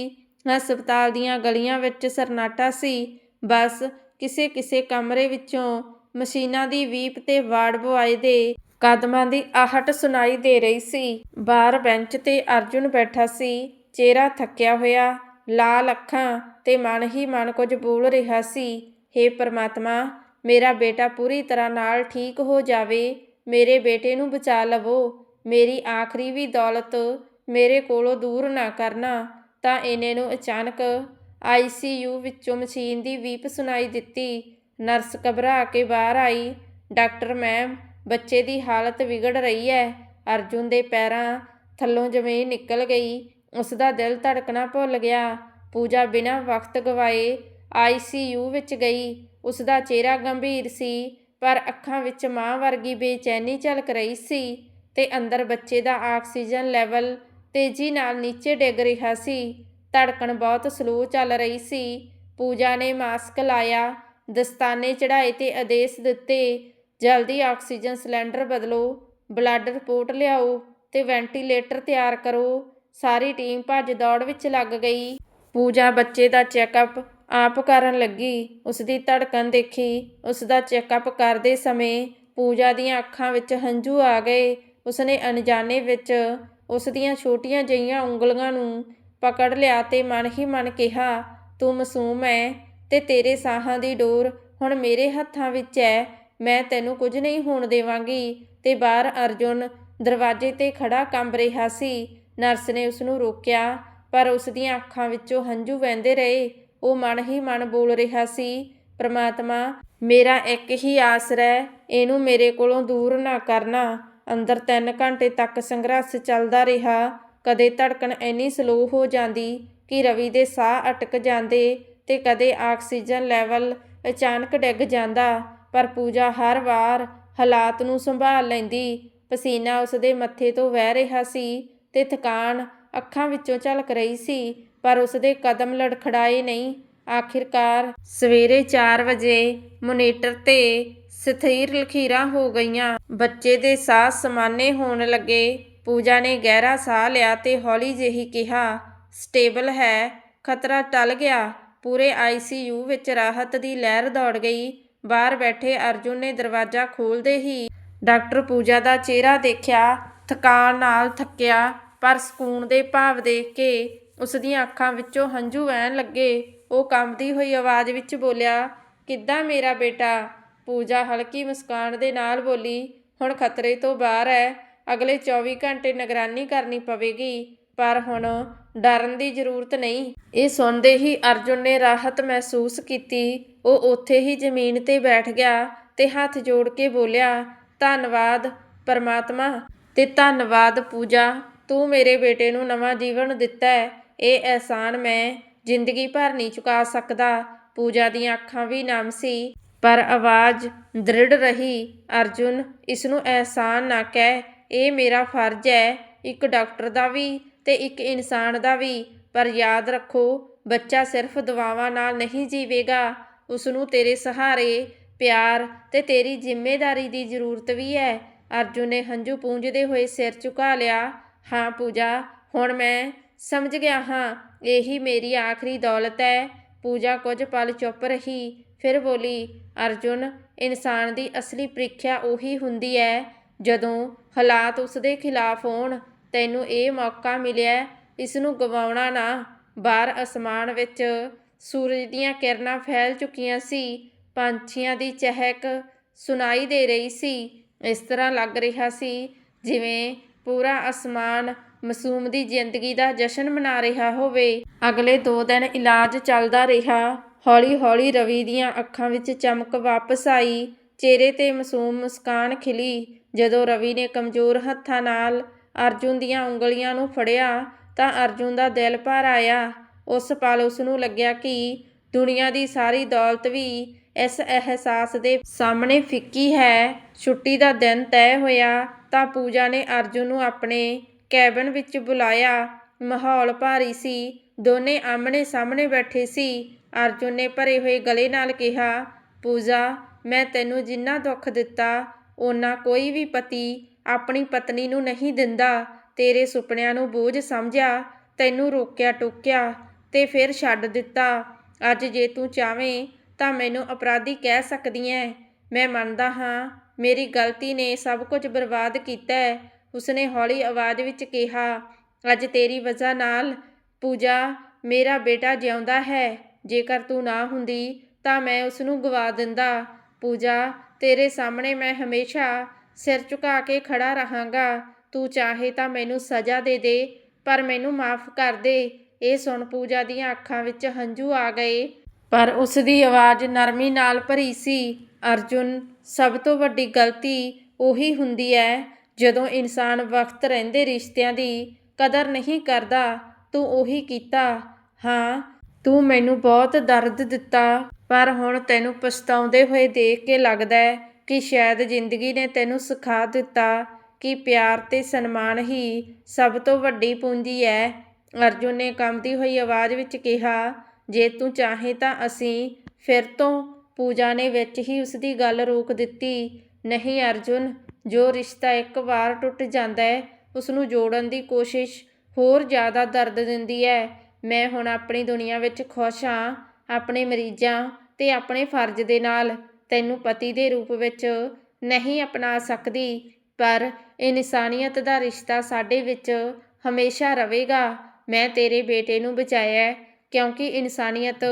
ਹਸਪਤਾਲ ਦੀਆਂ ਗਲੀਆਂ ਵਿੱਚ ਸਰਨਾਟਾ ਸੀ। ਬਸ ਕਿਸੇ ਕਿਸੇ ਕਮਰੇ ਵਿੱਚੋਂ ਮਸ਼ੀਨਾਂ ਦੀ ਵੀਪ ਤੇ ਵਾਰਡ ਬੁਆਏ ਦੇ ਕਦਮਾਂ ਦੀ ਆਹਟ ਸੁਣਾਈ ਦੇ ਰਹੀ ਸੀ। ਬਾਹਰ ਬੈਂਚ ਤੇ ਅਰਜੁਨ ਬੈਠਾ ਸੀ। ਚਿਹਰਾ ਥੱਕਿਆ ਹੋਇਆ, ਲਾਲ ਅੱਖਾਂ ਤੇ ਮਨ ਹੀ ਮਨ ਕੁਝ ਬੋਲ ਰਿਹਾ ਸੀ। हे ਪ੍ਰਮਾਤਮਾ, ਮੇਰਾ ਬੇਟਾ ਪੂਰੀ ਤਰ੍ਹਾਂ ਨਾਲ ਠੀਕ ਹੋ ਜਾਵੇ, ਮੇਰੇ ਬੇਟੇ ਨੂੰ ਬਚਾ ਲਵੋ। ਮੇਰੀ ਆਖਰੀ ਵੀ ਦੌਲਤ ਮੇਰੇ ਕੋਲੋਂ ਦੂਰ ਨਾ ਕਰਨਾ। ਤਾਂ ਇਹਨੇ ਨੂੰ ਅਚਾਨਕ ਆਈਸੀਯੂ ਵਿੱਚੋਂ ਮਸ਼ੀਨ ਦੀ ਵੀਪ ਸੁਣਾਈ ਦਿੱਤੀ। ਨਰਸ ਘਬਰਾ ਕੇ ਬਾਹਰ ਆਈ। ਡਾਕਟਰ, ਮੈਮ, ਬੱਚੇ ਦੀ ਹਾਲਤ ਵਿਗੜ ਰਹੀ ਹੈ। ਅਰਜੁਨ ਦੇ ਪੈਰਾਂ ਥੱਲੋਂ ਜ਼ਮੀਨ ਨਿਕਲ ਗਈ। ਉਸ ਦਾ ਦਿਲ ਧੜਕਣਾ ਭੁੱਲ ਗਿਆ। ਪੂਜਾ ਬਿਨਾਂ ਵਕਤ ਗਵਾਏ ਆਈਸੀਯੂ ਵਿੱਚ ਗਈ। ਉਸ ਦਾ ਚਿਹਰਾ ਗੰਭੀਰ ਸੀ, ਪਰ ਅੱਖਾਂ ਵਿੱਚ ਮਾਂ ਵਰਗੀ ਬੇਚੈਨੀ ਝਲਕ ਰਹੀ ਸੀ ਤੇ ਅੰਦਰ ਬੱਚੇ ਦਾ ਆਕਸੀਜਨ ਲੈਵਲ ਤੇਜ਼ੀ ਨਾਲ ਨੀਚੇ ਡਿੱਗ ਰਿਹਾ ਸੀ। ਧੜਕਣ ਬਹੁਤ ਸਲੋ ਚੱਲ ਰਹੀ ਸੀ। ਪੂਜਾ ਨੇ ਮਾਸਕ ਲਾਇਆ, ਦਸਤਾਨੇ ਚੜਾਏ ਤੇ ਆਦੇਸ਼ ਦਿੱਤੇ, ਜਲਦੀ ਆਕਸੀਜਨ ਸਿਲੰਡਰ ਬਦਲੋ, ਬਲੱਡ ਰਿਪੋਰਟ ਲਿਆਓ ਤੇ ਵੈਂਟੀਲੇਟਰ ਤਿਆਰ ਕਰੋ। ਸਾਰੀ ਟੀਮ ਭੱਜ ਦੌੜ ਵਿੱਚ ਲੱਗ ਗਈ। ਪੂਜਾ ਬੱਚੇ ਦਾ ਚੈੱਕਅਪ ਆਪ ਕਰਨ ਲੱਗੀ। ਉਸ ਦੀ ਧੜਕਣ ਦੇਖੀ। ਉਸ ਦਾ ਚੈੱਕਅਪ ਕਰਦੇ ਸਮੇਂ ਪੂਜਾ ਦੀਆਂ ਅੱਖਾਂ ਵਿੱਚ ਹੰਝੂ ਆ ਗਏ। ਉਸਨੇ ਅਣਜਾਣੇ ਵਿੱਚ ਉਸ ਦੀਆਂ ਛੋਟੀਆਂ ਜਿਹੀਆਂ ਉਂਗਲੀਆਂ ਨੂੰ ਪਕੜ ਲਿਆ ਤੇ ਮਨ ਹੀ ਮਨ ਕਿਹਾ, ਤੂੰ ਮਾਸੂਮ ਹੈ ਤੇ ਤੇਰੇ ਸਾਹਾਂ ਦੀ ਡੋਰ ਹੁਣ ਮੇਰੇ ਹੱਥਾਂ ਵਿੱਚ ਹੈ ਮੈਂ ਤੈਨੂੰ ਕੁਝ ਨਹੀਂ ਹੋਣ ਦੇਵਾਂਗੀ। ਤੇ ਬਾਹਰ ਅਰਜੁਨ ਦਰਵਾਜ਼ੇ ਤੇ ਖੜਾ ਕੰਬ ਰਿਹਾ ਸੀ। ਨਰਸ ਨੇ ਉਸ ਨੂੰ ਰੋਕਿਆ, ਪਰ ਉਸ ਦੀਆਂ ਅੱਖਾਂ ਵਿੱਚੋਂ ਹੰਝੂ ਵਹਿੰਦੇ ਰਹੇ। ਉਹ ਮਨ ਹੀ ਮਨ ਬੋਲ ਰਿਹਾ ਸੀ, ਪ੍ਰਮਾਤਮਾ, ਮੇਰਾ ਇੱਕ ਹੀ ਆਸਰਾ ਹੈ ਇਹਨੂੰ ਮੇਰੇ ਕੋਲੋਂ ਦੂਰ ਨਾ ਕਰਨਾ। ਅੰਦਰ 3 ਘੰਟੇ ਤੱਕ ਸੰਘਰਸ਼ ਚੱਲਦਾ ਰਿਹਾ। ਕਦੇ ਧੜਕਣ ਇੰਨੀ ਸਲੋ ਹੋ ਜਾਂਦੀ ਕਿ ਰਵੀ ਦੇ ਸਾਹ ਅਟਕ ਜਾਂਦੇ ਤੇ ਕਦੇ ਆਕਸੀਜਨ ਲੈਵਲ ਅਚਾਨਕ ਡਿੱਗ ਜਾਂਦਾ। ਪਰ ਪੂਜਾ ਹਰ ਵਾਰ ਹਾਲਾਤ ਨੂੰ ਸੰਭਾਲ ਲੈਂਦੀ। ਪਸੀਨਾ ਉਸਦੇ ਮੱਥੇ ਤੋਂ ਵਹਿ ਰਿਹਾ ਸੀ ਤੇ ਥਕਾਨ ਅੱਖਾਂ ਵਿੱਚੋਂ ਝਲਕ ਰਹੀ ਸੀ, ਪਰ ਉਸਦੇ ਕਦਮ ਲੜਖੜਾਏ ਨਹੀਂ। ਆਖਿਰਕਾਰ ਸਵੇਰੇ 4 ਵਜੇ ਮੋਨੀਟਰ ਤੇ ਸਥਿਰ ਲਖੀਰਾਂ ਹੋ ਗਈਆਂ। ਬੱਚੇ ਦੇ ਸਾਹ ਸਮਾਨੇ ਹੋਣ ਲੱਗੇ। ਪੂਜਾ ਨੇ ਗਹਿਰਾ ਸਾਹ ਲਿਆ ਤੇ ਹੌਲੀ ਜਿਹੀ ਕਿਹਾ, ਸਟੇਬਲ ਹੈ, ਖਤਰਾ ਟਲ ਗਿਆ। ਪੂਰੇ ਆਈਸੀਯੂ ਵਿੱਚ ਰਾਹਤ ਦੀ ਲਹਿਰ ਦੌੜ ਗਈ। ਬਾਹਰ ਬੈਠੇ ਅਰਜੁਨ ਨੇ ਦਰਵਾਜ਼ਾ ਖੋਲਦੇ ਹੀ ਡਾਕਟਰ ਪੂਜਾ ਦਾ ਚਿਹਰਾ ਦੇਖਿਆ, ਥਕਾਨ ਨਾਲ ਥੱਕਿਆ, ਪਰ ਸਕੂਨ ਦੇ ਭਾਵ ਦੇਖ ਕੇ ਉਸ ਦੀਆਂ ਅੱਖਾਂ ਵਿੱਚੋਂ ਹੰਝੂ ਵਹਿਣ ਲੱਗੇ। ਉਹ ਕੰਬਦੀ ਹੋਈ ਆਵਾਜ਼ ਵਿੱਚ ਬੋਲਿਆ, ਕਿੱਦਾਂ ਮੇਰਾ ਬੇਟਾ? ਪੂਜਾ ਹਲਕੀ ਮੁਸਕਾਨ ਦੇ ਨਾਲ ਬੋਲੀ, ਹੁਣ ਖਤਰੇ ਤੋਂ ਬਾਹਰ ਹੈ ਅਗਲੇ 24 ਘੰਟੇ ਨਿਗਰਾਨੀ ਕਰਨੀ ਪਵੇਗੀ, ਪਰ ਹੁਣ ਡਰਨ ਦੀ ਜ਼ਰੂਰਤ ਨਹੀਂ। ਇਹ ਸੁਣਦੇ ਹੀ ਅਰਜੁਨ ਨੇ ਰਾਹਤ ਮਹਿਸੂਸ ਕੀਤੀ। ਉਹ ਉੱਥੇ ਹੀ ਜ਼ਮੀਨ ਤੇ ਬੈਠ ਗਿਆ ਤੇ ਹੱਥ ਜੋੜ ਕੇ ਬੋਲਿਆ, ਧੰਨਵਾਦ, ਪਰਮਾਤਮਾ। ਤੇ ਧੰਨਵਾਦ ਪੂਜਾ, ਤੂੰ ਮੇਰੇ ਬੇਟੇ ਨੂੰ ਨਵਾਂ ਜੀਵਨ ਦਿੱਤਾ ਹੈ ਇਹ ਅਹਿਸਾਨ ਮੈਂ ਜ਼ਿੰਦਗੀ ਭਰ ਨਹੀਂ ਚੁਕਾ ਸਕਦਾ। ਪੂਜਾ ਦੀਆਂ ਅੱਖਾਂ ਵੀ ਨਮ ਸੀ। ਪਰ ਆਵਾਜ਼ ਦ੍ਰਿੜ ਰਹੀ, ਅਰਜੁਨ ਇਸ ਨੂੰ ਅਹਿਸਾਨ ਨਾ ਕਹਿ, ਇਹ ਮੇਰਾ ਫਰਜ਼ ਹੈ, ਇੱਕ ਡਾਕਟਰ ਦਾ ਵੀ ਤੇ ਇੱਕ ਇਨਸਾਨ ਦਾ ਵੀ। ਪਰ ਯਾਦ ਰੱਖੋ, ਬੱਚਾ ਸਿਰਫ ਦਵਾਵਾਂ ਨਾਲ ਨਹੀਂ ਜੀਵੇਗਾ। ਉਸ ਨੂੰ ਤੇਰੇ ਸਹਾਰੇ, ਪਿਆਰ ਤੇ ਤੇਰੀ ਜ਼ਿੰਮੇਵਾਰੀ ਦੀ ਜ਼ਰੂਰਤ ਵੀ ਹੈ। ਅਰਜੁਨ ਨੇ ਹੰਝੂ ਪੂੰਝਦੇ ਹੋਏ ਸਿਰ ਝੁਕਾ ਲਿਆ। ਹਾਂ ਪੂਜਾ, ਹੁਣ ਮੈਂ ਸਮਝ ਗਿਆ ਹਾਂ, ਇਹੀ ਮੇਰੀ ਆਖਰੀ ਦੌਲਤ ਹੈ। ਪੂਜਾ ਕੁਝ ਪਲ ਚੁੱਪ ਰਹੀ, ਫਿਰ ਬੋਲੀ ਅਰਜੁਨ, ਇਨਸਾਨ ਦੀ ਅਸਲੀ ਪ੍ਰੀਖਿਆ ਉਹੀ ਹੁੰਦੀ ਹੈ ਜਦੋਂ ਹਾਲਾਤ ਉਸ ਦੇ ਖਿਲਾਫ ਹੋਣ, ਤੈਨੂੰ ਇਹ ਮੌਕਾ ਮਿਲਿਆ ਇਸ ਨੂੰ ਗਵਾਉਣਾ ਨਾ। ਬਾਹਰ ਅਸਮਾਨ ਵਿੱਚ ਸੂਰਜ ਦੀਆਂ ਕਿਰਨਾਂ ਫੈਲ ਚੁੱਕੀਆਂ ਸੀ, ਪੰਛੀਆਂ ਦੀ ਚਹਿਕ ਸੁਣਾਈ ਦੇ ਰਹੀ ਸੀ, ਇਸ ਤਰ੍ਹਾਂ ਲੱਗ ਰਿਹਾ ਸੀ, ਜਿਵੇਂ ਪੂਰਾ ਅਸਮਾਨ ਮਾਸੂਮ ਦੀ ਜ਼ਿੰਦਗੀ ਦਾ ਜਸ਼ਨ ਮਨਾ ਰਿਹਾ ਹੋਵੇ। ਅਗਲੇ 2 ਦਿਨ ਇਲਾਜ ਚੱਲਦਾ ਰਿਹਾ। ਹੌਲੀ-ਹੌਲੀ ਰਵੀ ਦੀਆਂ ਅੱਖਾਂ ਵਿੱਚ ਚਮਕ ਵਾਪਸ ਆਈ। ਚਿਹਰੇ ਤੇ ਮਾਸੂਮ ਮੁਸਕਾਨ ਖਿਲੀ। ਜਦੋਂ ਰਵੀ ਨੇ ਕਮਜ਼ੋਰ ਹੱਥਾਂ ਨਾਲ ਅਰਜੁਨ ਦੀਆਂ ਉਂਗਲੀਆਂ ਨੂੰ ਫੜਿਆ, ਤਾਂ ਅਰਜੁਨ ਦਾ ਦਿਲ ਭਰ ਆਇਆ। ਉਸ ਪਲ ਉਸ ਨੂੰ ਲੱਗਿਆ ਕਿ ਦੁਨੀਆ ਦੀ ਸਾਰੀ ਦੌਲਤ ਵੀ ਇਸ ਅਹਿਸਾਸ ਦੇ ਸਾਹਮਣੇ ਫਿੱਕੀ ਹੈ। ਛੁੱਟੀ ਦਾ ਦਿਨ ਤੈਅ ਹੋਇਆ, ਤਾਂ ਪੂਜਾ ਨੇ ਅਰਜੁਨ ਨੂੰ ਆਪਣੇ ਕੈਬਨ ਵਿੱਚ ਬੁਲਾਇਆ। ਮਾਹੌਲ ਭਾਰੀ ਸੀ। ਦੋਨੇ ਆਮਣੇ ਸਾਹਮਣੇ ਬੈਠੇ ਸੀ। ਅਰਜੁਨ ਨੇ ਭਰੇ ਹੋਏ ਗਲੇ ਨਾਲ ਕਿਹਾ, ਪੂਜਾ, ਮੈਂ ਤੈਨੂੰ ਜਿੰਨਾ ਦੁੱਖ ਦਿੱਤਾ, ਓਨਾ ਕੋਈ ਵੀ ਪਤੀ ਆਪਣੀ ਪਤਨੀ ਨੂੰ ਨਹੀਂ ਦਿੰਦਾ। ਤੇਰੇ ਸੁਪਨਿਆਂ ਨੂੰ ਬੋਝ ਸਮਝਿਆ, ਤੈਨੂੰ ਰੋਕਿਆ ਟੋਕਿਆ ਤੇ ਫਿਰ ਛੱਡ ਦਿੱਤਾ। ਅੱਜ ਜੇ ਤੂੰ ਚਾਵੇਂ ਤਾਂ ਮੈਨੂੰ ਅਪਰਾਧੀ ਕਹਿ ਸਕਦੀ ਐ। ਮੈਂ ਮੰਨਦਾ ਹਾਂ, ਮੇਰੀ ਗਲਤੀ ਨੇ ਸਭ ਕੁਝ ਬਰਬਾਦ ਕੀਤਾ ਉਸਨੇ ਹੌਲੀ ਆਵਾਜ਼ ਵਿੱਚ ਕਿਹਾ, ਅੱਜ ਤੇਰੀ ਵਜ੍ਹਾ ਨਾਲ, ਪੂਜਾ, ਮੇਰਾ ਬੇਟਾ ਜਿਉਂਦਾ ਹੈ। ਜੇਕਰ ਤੂੰ ਨਾ ਹੁੰਦੀ ਤਾਂ ਮੈਂ ਉਸ ਨੂੰ ਗਵਾ ਦਿੰਦਾ। ਪੂਜਾ, ਤੇਰੇ ਸਾਹਮਣੇ ਮੈਂ ਹਮੇਸ਼ਾ ਸਿਰ ਝੁਕਾ ਕੇ ਖੜਾ ਰਹਾਂਗਾ। ਤੂੰ ਚਾਹੇ ਤਾਂ ਮੈਨੂੰ ਸਜ਼ਾ ਦੇ ਦੇ, ਪਰ ਮੈਨੂੰ ਮਾਫ ਕਰ ਦੇ। ਇਹ ਸੁਣ ਪੂਜਾ ਦੀਆਂ ਅੱਖਾਂ ਵਿੱਚ ਹੰਝੂ ਆ ਗਏ। ਪਰ ਉਸ ਦੀ ਆਵਾਜ਼ ਨਰਮੀ ਨਾਲ ਭਰੀ ਸੀ। ਅਰਜੁਨ, ਸਭ ਤੋਂ ਵੱਡੀ ਗਲਤੀ ਉਹੀ ਹੁੰਦੀ ਹੈ ਜਦੋਂ ਇਨਸਾਨ ਵਕਤ ਰਹਿੰਦੇ ਰਿਸ਼ਤਿਆਂ ਦੀ ਕਦਰ ਨਹੀਂ ਕਰਦਾ, ਤੂੰ ਉਹੀ ਕੀਤਾ। ਹਾਂ ਤੂੰ ਮੈਨੂੰ ਬਹੁਤ ਦਰਦ ਦਿੱਤਾ, ਪਰ ਹੁਣ ਤੈਨੂੰ ਪਛਤਾਉਂਦੇ ਹੋਏ ਦੇਖ ਕੇ ਲੱਗਦਾ ਹੈ ਕਿ ਸ਼ਾਇਦ ਜ਼ਿੰਦਗੀ ਨੇ ਤੈਨੂੰ ਸਿਖਾ ਦਿੱਤਾ ਕਿ ਪਿਆਰ ਤੇ ਸਨਮਾਨ ਹੀ ਸਭ ਤੋਂ ਵੱਡੀ ਪੂੰਜੀ ਹੈ। ਅਰਜੁਨ ਨੇ ਕੰਬਦੀ ਹੋਈ ਆਵਾਜ਼ ਵਿੱਚ ਕਿਹਾ, ਜੇ ਤੂੰ ਚਾਹੇ ਤਾਂ ਅਸੀਂ ਫਿਰ ਤੋਂ ਪੂਜਾ ਨੇ ਵਿੱਚ ਹੀ ਉਸ ਦੀ ਗੱਲ ਰੋਕ ਦਿੱਤੀ। ਨਹੀਂ ਅਰਜੁਨ, ਜੋ ਰਿਸ਼ਤਾ ਇੱਕ ਵਾਰ ਟੁੱਟ ਜਾਂਦਾ ਹੈ ਉਸ ਨੂੰ ਜੋੜਨ ਦੀ ਕੋਸ਼ਿਸ਼ ਹੋਰ ਜ਼ਿਆਦਾ ਦਰਦ ਦਿੰਦੀ ਹੈ। ਮੈਂ ਹੁਣ ਆਪਣੀ ਦੁਨੀਆ ਵਿੱਚ ਖੁਸ਼ ਹਾਂ, ਆਪਣੇ ਮਰੀਜ਼ਾਂ ਤੇ ਆਪਣੇ ਫਰਜ਼ ਦੇ ਨਾਲ। ਤੈਨੂੰ ਪਤੀ ਦੇ ਰੂਪ ਵਿੱਚ ਨਹੀਂ ਅਪਣਾ ਸਕਦੀ, ਪਰ ਇਨਸਾਨੀਅਤ ਦਾ ਰਿਸ਼ਤਾ ਸਾਡੇ ਵਿੱਚ ਹਮੇਸ਼ਾ ਰਹੇਗਾ। ਮੈਂ ਤੇਰੇ ਬੇਟੇ ਨੂੰ ਬਚਾਇਆ ਕਿਉਂਕਿ ਇਨਸਾਨੀਅਤ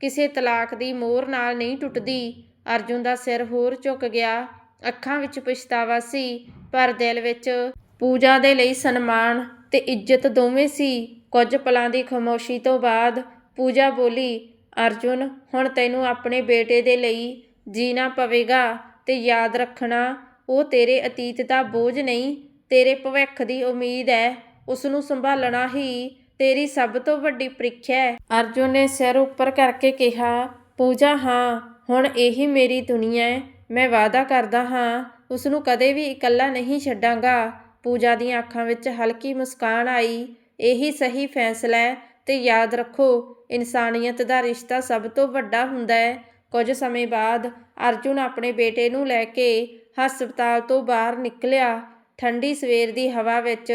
ਕਿਸੇ ਤਲਾਕ ਦੀ ਮੋਹਰ ਨਾਲ ਨਹੀਂ ਟੁੱਟਦੀ। ਅਰਜੁਨ ਦਾ ਸਿਰ ਹੋਰ ਝੁਕ ਗਿਆ। ਅੱਖਾਂ ਵਿੱਚ ਪਛਤਾਵਾ ਸੀ, ਪਰ ਦਿਲ ਵਿੱਚ ਪੂਜਾ ਦੇ ਲਈ ਸਨਮਾਨ ਤੇ ਇੱਜ਼ਤ ਦੋਵੇਂ ਸੀ। ਕੁਝ ਪਲਾਂ ਦੀ ਖਾਮੋਸ਼ੀ ਤੋਂ ਬਾਅਦ ਪੂਜਾ ਬੋਲੀ, ਅਰਜੁਨ, ਹੁਣ ਤੈਨੂੰ ਆਪਣੇ ਬੇਟੇ ਦੇ ਲਈ ਜੀਣਾ ਪਵੇਗਾ ਤੇ ਯਾਦ ਰੱਖਣਾ। ਉਹ ਤੇਰੇ ਅਤੀਤ ਦਾ ਬੋਝ ਨਹੀਂ, ਤੇਰੇ ਭਵਿੱਖ ਦੀ ਉਮੀਦ ਹੈ। ਉਸ ਨੂੰ ਸੰਭਾਲਣਾ ਹੀ ਤੇਰੀ ਸਭ ਤੋਂ ਵੱਡੀ ਪ੍ਰੀਖਿਆ ਹੈ। ਅਰਜੁਨ ਨੇ ਸਿਰ ਉੱਪਰ ਕਰਕੇ ਕਿਹਾ, ਪੂਜਾ, ਹਾਂ, ਹੁਣ ਇਹੀ ਮੇਰੀ ਦੁਨੀਆ ਹੈ। ਮੈਂ ਵਾਅਦਾ ਕਰਦਾ ਹਾਂ, ਉਸ ਨੂੰ ਕਦੇ ਵੀ ਇਕੱਲਾ ਨਹੀਂ ਛੱਡਾਂਗਾ। ਪੂਜਾ ਦੀਆਂ ਅੱਖਾਂ ਵਿੱਚ ਹਲਕੀ ਮੁਸਕਾਨ ਆਈ। ਇਹੀ ਸਹੀ ਫੈਸਲਾ ਹੈ ਤੇ ਯਾਦ ਰੱਖੋ, ਇਨਸਾਨੀਅਤ ਦਾ ਰਿਸ਼ਤਾ ਸਭ ਤੋਂ ਵੱਡਾ ਹੁੰਦਾ ਹੈ। ਕੁਝ ਸਮੇਂ ਬਾਅਦ ਅਰਜੁਨ ਆਪਣੇ ਬੇਟੇ ਨੂੰ ਲੈ ਕੇ ਹਸਪਤਾਲ ਤੋਂ ਬਾਹਰ ਨਿਕਲਿਆ। ਠੰਡੀ ਸਵੇਰ ਦੀ ਹਵਾ ਵਿੱਚ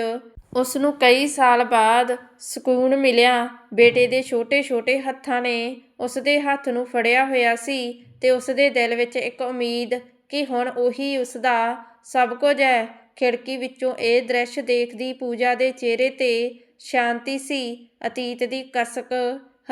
ਉਸ ਨੂੰ ਕਈ ਸਾਲ ਬਾਅਦ ਸਕੂਨ ਮਿਲਿਆ। ਬੇਟੇ ਦੇ ਛੋਟੇ-ਛੋਟੇ ਹੱਥਾਂ ਨੇ ਉਸ ਦੇ ਹੱਥ ਨੂੰ ਫੜਿਆ ਹੋਇਆ ਸੀ ਤੇ ਉਸ ਦੇ ਦਿਲ ਵਿੱਚ ਇੱਕ ਉਮੀਦ ਕਿ ਹੁਣ ਉਹੀ ਉਸ ਦਾ ਸਭ ਕੁਝ ਹੈ। ਖਿੜਕੀ ਵਿੱਚੋਂ ਇਹ ਦ੍ਰਿਸ਼ ਦੇਖਦੀ ਪੂਜਾ ਦੇ ਚਿਹਰੇ ਤੇ ਸ਼ਾਂਤੀ ਸੀ, ਅਤੀਤ ਦੀ ਕਸਕ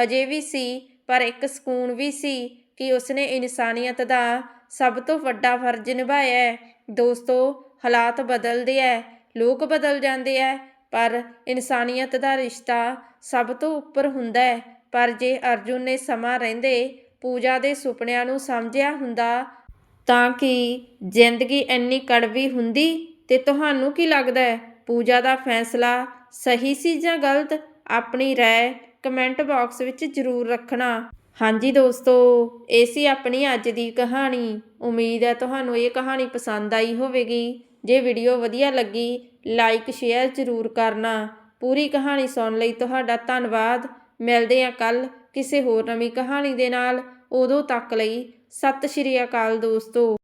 ਹਜੇ ਵੀ ਸੀ, ਪਰ ਇੱਕ ਸਕੂਨ ਵੀ ਸੀ ਕਿ ਉਸਨੇ ਇਨਸਾਨੀਅਤ ਦਾ ਸਭ ਤੋਂ ਵੱਡਾ ਫਰਜ਼ ਨਿਭਾਇਆ ਹੈ। ਦੋਸਤੋ, ਹਾਲਾਤ ਬਦਲਦੇ ਐ, ਲੋਕ ਬਦਲ ਜਾਂਦੇ ਐ, ਪਰ ਇਨਸਾਨੀਅਤ ਦਾ ਰਿਸ਼ਤਾ ਸਭ ਤੋਂ ਉੱਪਰ ਹੁੰਦਾ ਹੈ ਪਰ ਜੇ ਅਰਜੁਨ ਨੇ ਸਮਾਂ ਰਹਿੰਦੇ ਪੂਜਾ ਦੇ ਸੁਪਨਿਆਂ ਨੂੰ ਸਮਝਿਆ ਹੁੰਦਾ ਤਾਂ ਕਿ ਜ਼ਿੰਦਗੀ ਇੰਨੀ ਕੜਵੀ ਹੁੰਦੀ ਤੇ ਤੁਹਾਨੂੰ ਕੀ ਲੱਗਦਾ ਹੈ? ਪੂਜਾ ਦਾ ਫੈਸਲਾ ਸਹੀ ਸੀ ਜਾਂ ਗਲਤ, ਆਪਣੀ ਰਾਏ ਕਮੈਂਟ ਬਾਕਸ ਵਿੱਚ ਜ਼ਰੂਰ ਰੱਖਣਾ। ਹਾਂਜੀ ਦੋਸਤੋ, ਇਹ ਸੀ ਆਪਣੀ ਅੱਜ ਦੀ ਕਹਾਣੀ। ਉਮੀਦ ਹੈ ਤੁਹਾਨੂੰ ਇਹ ਕਹਾਣੀ ਪਸੰਦ ਆਈ ਹੋਵੇਗੀ। ਜੇ ਵੀਡੀਓ ਵਧੀਆ ਲੱਗੀ ਲਾਈਕ ਸ਼ੇਅਰ ਜ਼ਰੂਰ ਕਰਨਾ। ਪੂਰੀ ਕਹਾਣੀ ਸੁਣਨ ਲਈ ਤੁਹਾਡਾ ਧੰਨਵਾਦ। ਮਿਲਦੇ ਹਾਂ ਕੱਲ ਕਿਸੇ ਹੋਰ ਨਵੀਂ ਕਹਾਣੀ ਦੇ ਨਾਲ। ਉਦੋਂ ਤੱਕ ਲਈ ਸਤਿ ਸ਼੍ਰੀ ਅਕਾਲ ਦੋਸਤੋ।